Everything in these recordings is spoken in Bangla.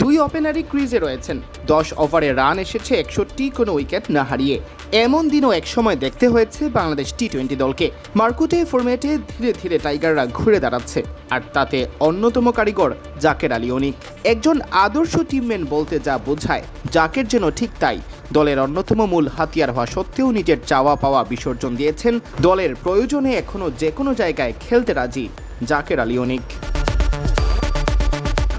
দুই ওপেনারই ক্রিজে রয়েছেন। দশ ওভারে রান এসেছে একষট্টি কোনো উইকেট না হারিয়ে। এমন দিনও একসময় দেখতে হয়েছে বাংলাদেশ টি টোয়েন্টি দলকে। মার্কুটে ফরম্যাটে ধীরে ধীরে টাইগাররা ঘুরে দাঁড়াচ্ছে, আর তাতে অন্যতম কারিগর জাকের আলী অনিক একজন আদর্শ টিমম্যান বলতে যা বোঝায়, জাকের যেন ঠিক তাই। দলের অন্যতম মূল হাতিয়ার হওয়া সত্ত্বেও নিজের চাওয়া পাওয়া বিসর্জন দিয়েছেন। দলের প্রয়োজনে এখনও যে কোনো জায়গায় খেলতে রাজি জাকের আলী অনিক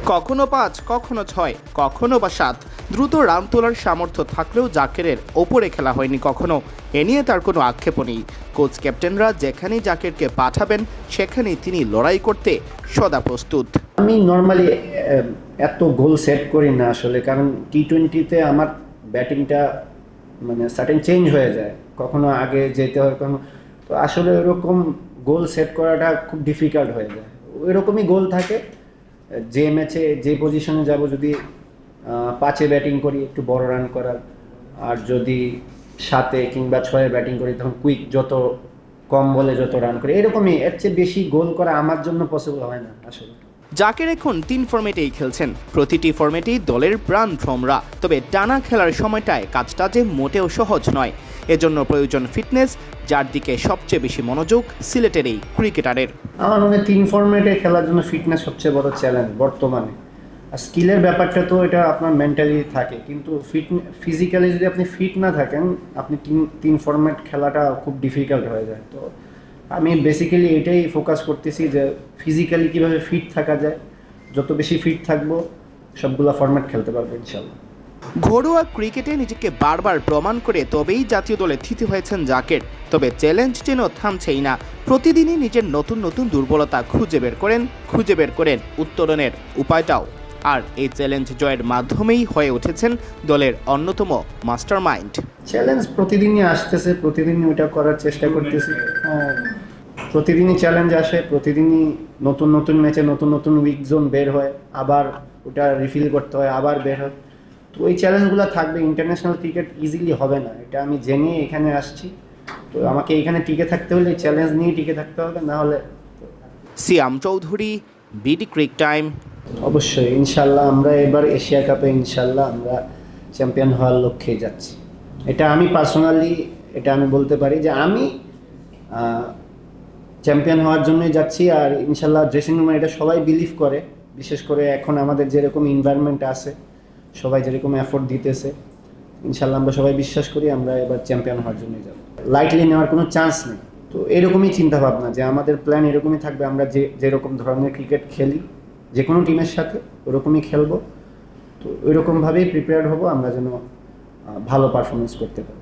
কখনো পাঁচ, কখনো ছয়, কখনো বা সাত। দ্রুত রান তোলার সামর্থ্য থাকলেও জাকেরের ওপরে খেলা হয়নি কখনো। এ নিয়ে তার কোনো আক্ষেপও নেই। কোচ ক্যাপ্টেনরা যেখানেই জাকেরকে পাঠাবেন, সেখানেই তিনি লড়াই করতে সদা প্রস্তুত। আমি নর্মালি এত গোল সেট করি না আসলে, কারণ টি টোয়েন্টিতে আমার ব্যাটিংটা মানে সার্টেন চেঞ্জ হয়ে যায়। কখনো আগে যেতে হয়, কখনো। তো আসলে ওরকম গোল সেট করাটা খুব ডিফিকাল্ট হয়ে যায়। ওইরকমই গোল থাকে। যে ম্যাচে যে পজিশনে যাব যদি পাঁচে ব্যাটিং করি, একটু বড় রান করার, আর যদি সাতে কিংবা ছয়ে ব্যাটিং করি, তখন কুইক যত কম বলে যত রান করি, এরকমই, এর চেয়ে বেশি গোল করা আমার জন্য পসিবল হয় না, আসলে। জাকের এখন তিন ফর্মেটেই খেলছেন। প্রতিটি ফর্মেটেই দলের প্রাণ ভ্রমরা। তবে টানা খেলার সময়টায় কাজটা যে মোটেও সহজ নয়। এজন্য প্রয়োজন ফিটনেস, যার দিকে সবচেয়ে বেশি মনোযোগ সিলেটের এই ক্রিকেটারের। আমার মনে তিন ফর্মেটে খেলার জন্য ফিটনেস সবচেয়ে বড় চ্যালেঞ্জ বর্তমানে। আর স্কিলের ব্যাপারটা তো এটা আপনার মেন্টালি থাকে। কিন্তু ফিট ফিজিক্যালি যদি আপনি ফিট না থাকেন, আপনি তিন তিন ফর্মেট খেলাটা খুব ডিফিকাল্ট হয়ে যায়। তো আমি বেসিক্যালি এটাই ফোকাস করতেছি যে ফিজিক্যালি কীভাবে ফিট থাকা যায়। যত বেশি ফিট থাকব সবগুলা ফর্ম্যাট খেলতে পারব ইনশাল্লাহ ঘরোয়া ক্রিকেটে নিজেকে বারবার প্রমাণ করে তবেই জাতীয় দলে থিতি হয়েছেন জাকের। তবে চ্যালেঞ্জ যেন থামছেই না প্রতিদিনই নিজের নতুন নতুন দুর্বলতা খুঁজে বের করেন খুঁজে বের করেন উত্তরণের উপায়টাও। আর এই চ্যালেঞ্জ জয়ের মাধ্যমেই হয়ে উঠেছেন দলের অন্যতম মাস্টার মাইন্ড চ্যালেঞ্জ প্রতিদিনই আসতেছে প্রতিদিনই ওটা করার চেষ্টা করতেছি। প্রতিদিনই চ্যালেঞ্জ আসে প্রতিদিনই নতুন নতুন ম্যাচে নতুন নতুন উইক জোন বের হয় আবার ওটা রিফিল করতে হয় আবার বের হয়। তো ওই চ্যালেঞ্জগুলো থাকবে ইন্টারন্যাশনাল ক্রিকেট ইজিলি হবে না এটা আমি জেনে এখানে আসছি। তো আমাকে এখানে টিকে থাকতে হলে চ্যালেঞ্জ নিয়ে টিকে থাকতে হবে না হলে Siam Chowdhury BD crick time. অবশ্যই ইনশাল্লাহ আমরা এবার এশিয়া কাপে ইনশাল্লাহ আমরা চ্যাম্পিয়ন হওয়ার লক্ষ্যে যাচ্ছি। এটা আমি পার্সোনালি এটা আমি বলতে পারি যে আমি চ্যাম্পিয়ন হওয়ার জন্যই যাচ্ছি আর ইনশাল্লাহ ড্রেসিং রুমে এটা সবাই বিলিভ করে। বিশেষ করে এখন আমাদের যেরকম ইনভায়রনমেন্ট আছে, সবাই যেরকম এফোর্ট দিতেছে, ইনশাল্লাহ আমরা সবাই বিশ্বাস করি আমরা এবার চ্যাম্পিয়ন হওয়ার জন্যই যাব। লাইটলি নেওয়ার কোনো চান্স নেই। তো এরকমই চিন্তা ভাবনা যে আমাদের প্ল্যান এরকমই থাকবে, আমরা যে, যেরকম ধরনের ক্রিকেট খেলি যে কোনো টিমের সাথে ওরকমই খেলব। তো ওইরকমভাবেই প্রিপেয়ার্ড হব, আমরা যেন ভালো পারফরমেন্স করতে পারি।